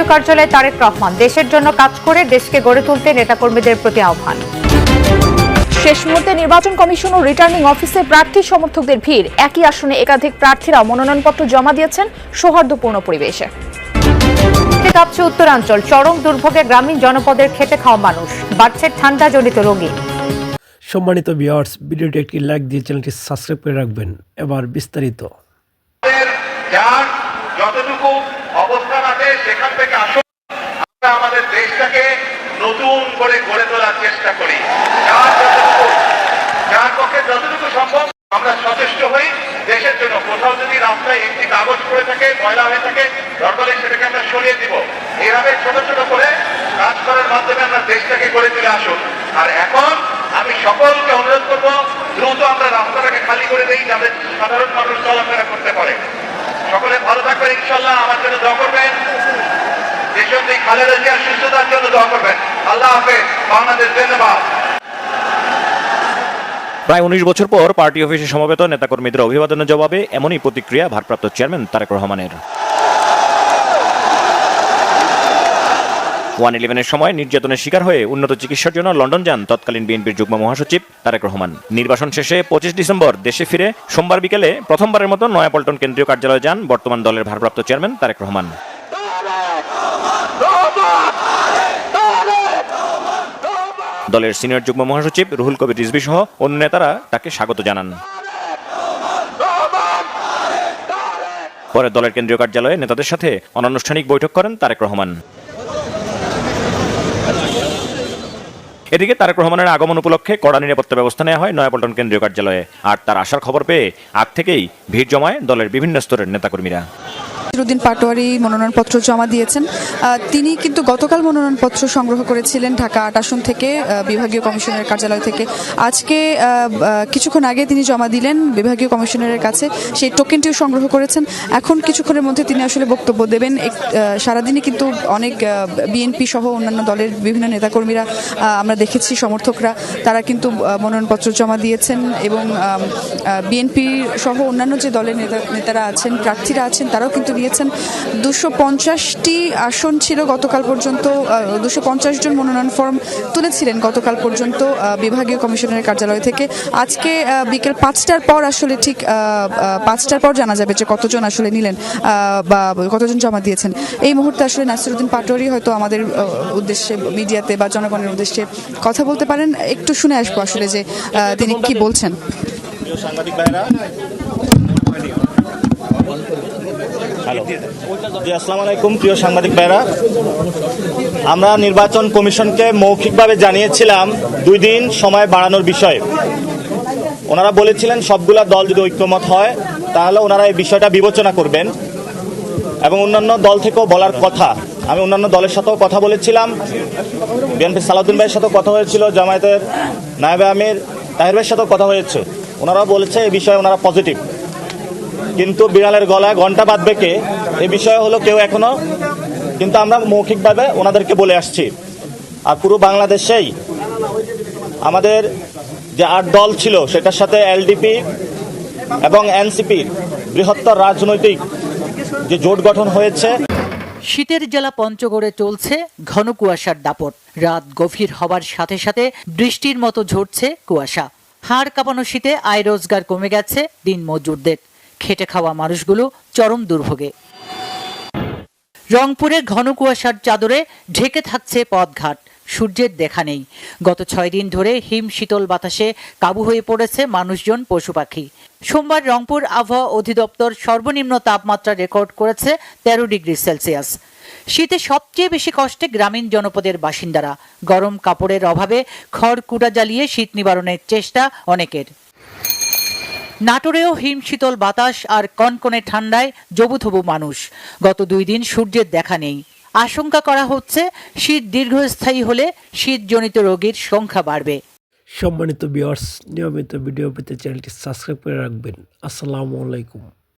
কেন্দ্রীয় কার্যালয়ে তারেক রহমান। দেশের জন্য কাজ করে দেশকে গড়ে তুলতে নেতাকর্মীদের প্রতি আহ্বান। শেষ মুহূর্তে নির্বাচন কমিশন ও রিটার্নিং অফিসে প্রার্থী সমর্থকদের ভিড়। একই আসনে একাধিক প্রার্থীরা মনোনয়নপত্র জমা দিয়েছেন সৌহার্দ্যপূর্ণ পরিবেশে। কাঁপছে উত্তরাঞ্চল। চরম দুর্ভোগে গ্রামীণ জনপদের খেতে খাওয়া মানুষ। বাড়ছে ঠান্ডাজনিত রোগী। সম্মানিত ভিউয়ার্স ভিডিওটি একটি লাইক দিয়ে চ্যানেলটি সাবস্ক্রাইব করে রাখবেন। এবার বিস্তারিত। যতটুকু অবস্থান সেখান থেকে আসুন, আমরা আমাদের দেশটাকে নতুন করে গড়ে তোলার চেষ্টা করি। যার পক্ষে যতটুকু সম্ভব, আমরা সচেষ্ট হই। দেশের জন্য কোথাও যদি রাস্তায় একটি কাগজ পড়ে থাকে, ময়লা হয়ে থাকে, দরকার সেটাকে আমরা সরিয়ে দিব। এইভাবে ছোট ছোট করে কাজ করার মাধ্যমে আমরা দেশটাকে গড়ে তুলে আসুন। আর এখন আমি সকলকে অনুরোধ করব, দ্রুত আমরা রাস্তাটাকে খালি করে দিই, যাতে সাধারণ মানুষ চলাফেরা করতে পারে। সকলে ভালো থাকবেন, ইনশাল্লাহ। আমার জন্য দোয়া করবেন। খালেদা জিয়ার সুস্থতার জন্য দোয়া করবেন। আল্লাহ হাফেজ। বাংলাদেশ, ধন্যবাদ। প্রায় উনিশ বছর পর পার্টি অফিসে সমবেত নেতাকর্মীদের অভিবাদনের জবাবে এমনই প্রতিক্রিয়া ভারপ্রাপ্ত চেয়ারম্যান তারেক রহমানের। ওয়ান ইলেভেনের সময় নির্যাতনের শিকার হয়ে উন্নত চিকিৎসার জন্য লন্ডন যান তৎকালীন বিএনপির যুগ্ম মহাসচিব তারেক রহমান। নির্বাচন শেষে পঁচিশ ডিসেম্বর দেশে ফিরে সোমবার বিকেলে প্রথমবারের মতো নয়াপল্টন কেন্দ্রীয় কার্যালয়ে যান বর্তমান দলের ভারপ্রাপ্ত চেয়ারম্যান তারেক রহমান। দলের সিনিয়র যুগ্ম মহাসচিব রুহুল কবির রিজভি সহ অন্য নেতারা তাকে স্বাগত জানান। পরে দলের কেন্দ্রীয় কার্যালয়ে নেতাদের সাথে অনানুষ্ঠানিক বৈঠক করেন তারেক রহমান। এদিকে তারেক রহমানের আগমন উপলক্ষে কড়া নিরাপত্তা ব্যবস্থা নেওয়া হয় নয়াপল্টন কেন্দ্রীয় কার্যালয়ে। আর তার আসার খবর পেয়ে আগ থেকেই ভিড় জমায় দলের বিভিন্ন স্তরের নেতাকর্মীরা। নাসিরুদ্দিন পাটোয়ারি মনোনয়নপত্র জমা দিয়েছেন। তিনি কিন্তু গতকাল মনোনয়নপত্র সংগ্রহ করেছিলেন ঢাকা আট আসন থেকে বিভাগীয় কমিশনের কার্যালয় থেকে। আজকে কিছুক্ষণ আগে তিনি জমা দিলেন বিভাগীয় কমিশনারের কাছে। সেই টোকেনটিও সংগ্রহ করেছেন। এখন কিছুক্ষণের মধ্যে তিনি আসলে বক্তব্য দেবেন। সারাদিনই কিন্তু অনেক বিএনপি সহ অন্যান্য দলের বিভিন্ন নেতাকর্মীরা আমরা দেখেছি সমর্থকরা, তারা কিন্তু মনোনয়নপত্র জমা দিয়েছেন এবং বিএনপি সহ অন্যান্য যে দলের নেতা, নেতারা আছেন, প্রার্থীরা আছেন, তারাও কিন্তু নিয়েছেন দুশো পঞ্চাশটি আসন ছিল গতকাল পর্যন্ত দুশো পঞ্চাশ জন মনোনয়ন ফর্ম তুলেছিলেন গতকাল পর্যন্ত বিভাগীয় কমিশনারের কার্যালয় থেকে। আজকে বিকেল পাঁচটার পর আসলে ঠিক পাঁচটার পর জানা যাবে যে কতজন আসলে নিলেন বা কতজন জমা দিয়েছেন। এই মুহূর্তে আসলে নাসিরুদ্দিন পাটোয়ারি হয়তো আমাদের উদ্দেশ্যে, মিডিয়াতে বা জনগণের উদ্দেশ্যে কথা বলতে পারেন। একটু শুনে আসব আসলে যে তিনি কি বলছেন। সাংবাদিক ভাইরা হ্যালো জি, আসসালামু আলাইকুম, প্রিয় সাংবাদিক ভাইরা। আমরা নির্বাচন কমিশনকে মৌখিকভাবে জানিয়েছিলাম দুই দিন সময় বাড়ানোর বিষয়ে। ওনারা বলেছিলেন, সবগুলা দল যদি ঐক্যমত হয়, তাহলে ওনারা এই বিষয়টা বিবেচনা করবেন। এবং অন্যান্য দল থেকেও বলার কথা। আমি অন্যান্য দলের সাথেও কথা বলেছিলাম। বিএনপি সালাউদ্দিন ভাইয়ের সাথেও কথা হয়েছিল, জামায়াতের নায়েবে আমির তাহির ভাইয়ের সাথেও কথা হয়েছে। ওনারাও বলেছে, এই বিষয়ে ওনারা পজিটিভ। কিন্তু বিড়ালের গলায় ঘণ্টা বাঁধবে কে? এ বিষয়ে হলো কেউ এখনও, কিন্তু আমরা মৌখিকভাবে ওনাদেরকে বলে আসছি। আর পুরো বাংলাদেশেই আমাদের যে আট দল ছিল, সেটার সাথে এলডিপি এবং এনসিপির বৃহত্তর রাজনৈতিক যে জোট গঠন হয়েছে। শীতের জেলা পঞ্চগড়ে চলছে ঘন কুয়াশার দাপট। রাত গভীর হবার সাথে সাথে বৃষ্টির মতো ঝরছে কুয়াশা। হাড় কাঁপানো শীতে আয় রোজগার কমে গেছে দিন মজুরদের খেটে খাওয়া মানুষগুলো চরম দুর্ভোগে। রংপুরে ঘন কুয়াশার চাদরে ঢেকে থাকছে পথঘাট। সূর্যের দেখা নেই। গত ছয় দিন ধরে হিম শীতল বাতাসে কাবু হয়ে পড়েছে মানুষজন, পশু পাখি। সোমবার রংপুর আবহাওয়া অধিদপ্তর সর্বনিম্ন তাপমাত্রা রেকর্ড করেছে তেরো ডিগ্রি সেলসিয়াস। শীতে সবচেয়ে বেশি কষ্টে গ্রামীণ জনপদের বাসিন্দারা। গরম কাপড়ের অভাবে খড় কুটা জ্বালিয়ে শীত নিবারণের চেষ্টা অনেকের। নাটোরেও হিমশীতল বাতাস আর কনকনে ঠান্ডায় জবুথবু মানুষ। গত দুই দিন সূর্যের দেখা নেই। আশঙ্কা করা হচ্ছে, শীত দীর্ঘস্থায়ী হলে শীতজনিত রোগীর সংখ্যা বাড়বে। সম্মানিত ভিউয়ার্স নিয়মিত ভিডিও পেতে চ্যানেলটি সাবস্ক্রাইব করে রাখবেন। আসসালামু আলাইকুম।